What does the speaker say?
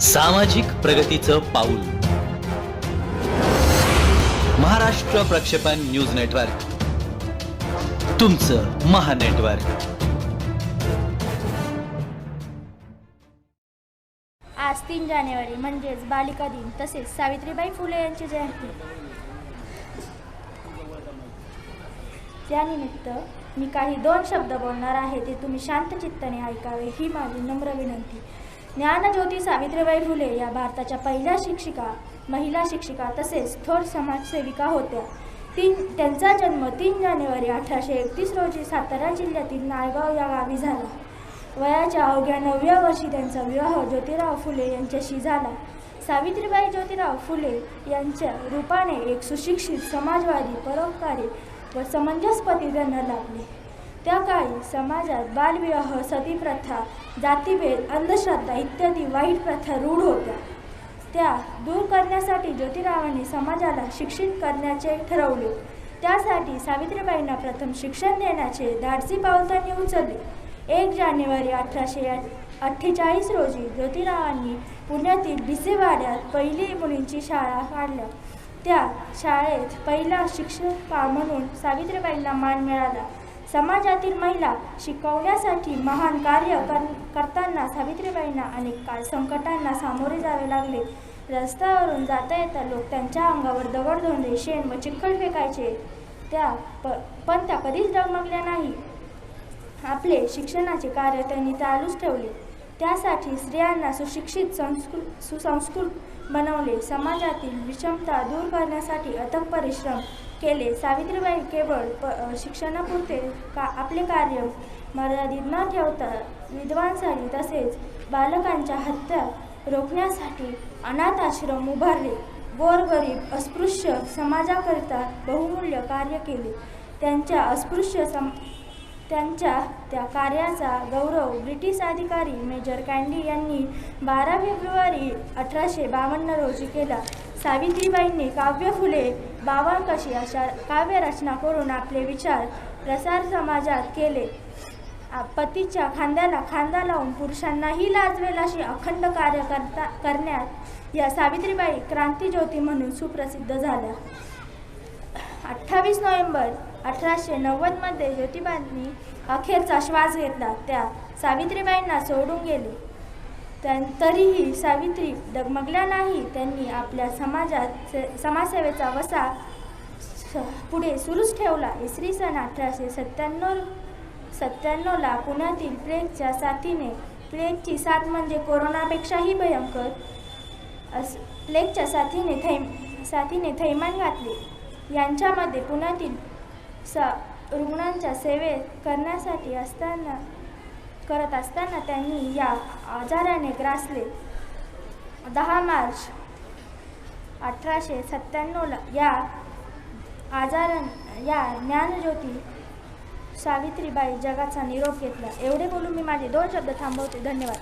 सामाजिक प्रगतीचं पाऊल. महाराष्ट्र प्रक्षेपण न्यूज नेटवर्क. तुमचं महानेटवर्क आज तीन जानेवारी म्हणजेच बालिका दिन तसेच सावित्रीबाई फुले यांची जयंती. त्यानिमित्त मी काही दोन शब्द बोलणार आहे ते तुम्ही शांत चित्ताने ऐकावे ही माझी नम्र विनंती. ज्ञानज्योती सावित्रीबाई फुले या भारताच्या पहिल्या शिक्षिका महिला शिक्षिका तसेच थोर समाजसेविका होत्या. तीन त्यांचा जन्म तीन जानेवारी अठराशे एकतीस रोजी सातारा जिल्ह्यातील नायगाव या गावी झाला. वयाच्या अवघ्या नवव्या वर्षी त्यांचा विवाह ज्योतिराव फुले यांच्याशी झाला. सावित्रीबाई ज्योतिराव फुले यांच्या रूपाने एक सुशिक्षित समाजवादी परोपकारी व समंजसपती त्यांना लाभले. त्या काळी समाजात बालविवाह सतीप्रथा जातीभेद अंधश्रद्धा इत्यादी वाईट प्रथा रूढ होत्या. त्या दूर करण्यासाठी ज्योतिरावांनी समाजाला शिक्षित करण्याचे ठरवले. त्यासाठी सावित्रीबाईंना प्रथम शिक्षण देण्याचे धाडसी पाऊल त्यांनी उचलले. एक जानेवारी अठराशे अठ्ठेचाळीस रोजी ज्योतिरावांनी पुण्यातील भिसेवाड्यात पहिली मुलींची शाळा काढल्या. त्या शाळेत पहिला शिक्षक म्हणून सावित्रीबाईंना मान मिळाला. समाजातील महिला शिकवण्यासाठी महान कार्य कर करताना सावित्रीबाईंना अनेक काळ संकटांना सामोरे जावे लागले. रस्त्यावरून जाता येता लोक त्यांच्या अंगावर दगडधोंडे शेण व चिखल फेकायचे. त्या प पण त्या कधीच डगमगल्या नाही. आपले शिक्षणाचे कार्य त्यांनी चालूच ठेवले. त्यासाठी स्त्रियांना सुशिक्षित संस्कृत सुसंस्कृत बनवले. समाजातील विषमता दूर करण्यासाठी अथक परिश्रम केले. सावित्रीबाई केवळ प शिक्षणापुरते का आपले कार्य मर्यादित न ठेवता विद्वांसाठी तसेच बालकांच्या हत्या रोखण्यासाठी अनाथ आश्रम उभारले. गोरगरीब अस्पृश्य समाजाकरिता बहुमूल्य कार्य केले. त्यांच्या अस्पृश्य सम त्यांच्या त्या कार्याचा गौरव ब्रिटिश अधिकारी मेजर कँडी यांनी बारा फेब्रुवारी अठराशे बावन्न रोजी केला. सावित्रीबाईंनी काव्य फुले बावनकशी अशा काव्यरचना करून आपले विचार प्रसार समाजात केले. पतीच्या खांद्याला खांदा लावून पुरुषांनाही लाजवेल अशी अखंड कार्य करता करण्यात या सावित्रीबाई क्रांतीज्योती म्हणून सुप्रसिद्ध झाल्या. अठ्ठावीस नोव्हेंबर अठराशे नव्वदमध्ये ज्योतिबांनी अखेरचा श्वास घेतला. त्या सावित्रीबाईंना सोडून गेले. त्यां तरीही सावित्री डगमगल्या नाही. त्यांनी आपल्या समाजात से समाजसेवेचा वसा स- पुढे सुरूच ठेवला. इसवी सन अठराशे सत्त्याण्णव सत्त्याण्णवला पुण्यातील प्लेगच्या साथीने प्लेगची साथ म्हणजे कोरोनापेक्षाही भयंकर अस प्लेगच्या साथीने थैम साथीने थैमान घातले. यांच्यामध्ये पुण्यातील स रुग्णांच्या सेवे करण्यासाठी असताना करत असताना त्यांनी या आजाराने ग्रासले. दहा मार्च अठराशे सत्त्याण्णवला या आजारान या ज्ञानज्योती सावित्रीबाई जगाचा निरोप घेतला. एवढे बोलून मी माझे दोन शब्द थांबवते. धन्यवाद.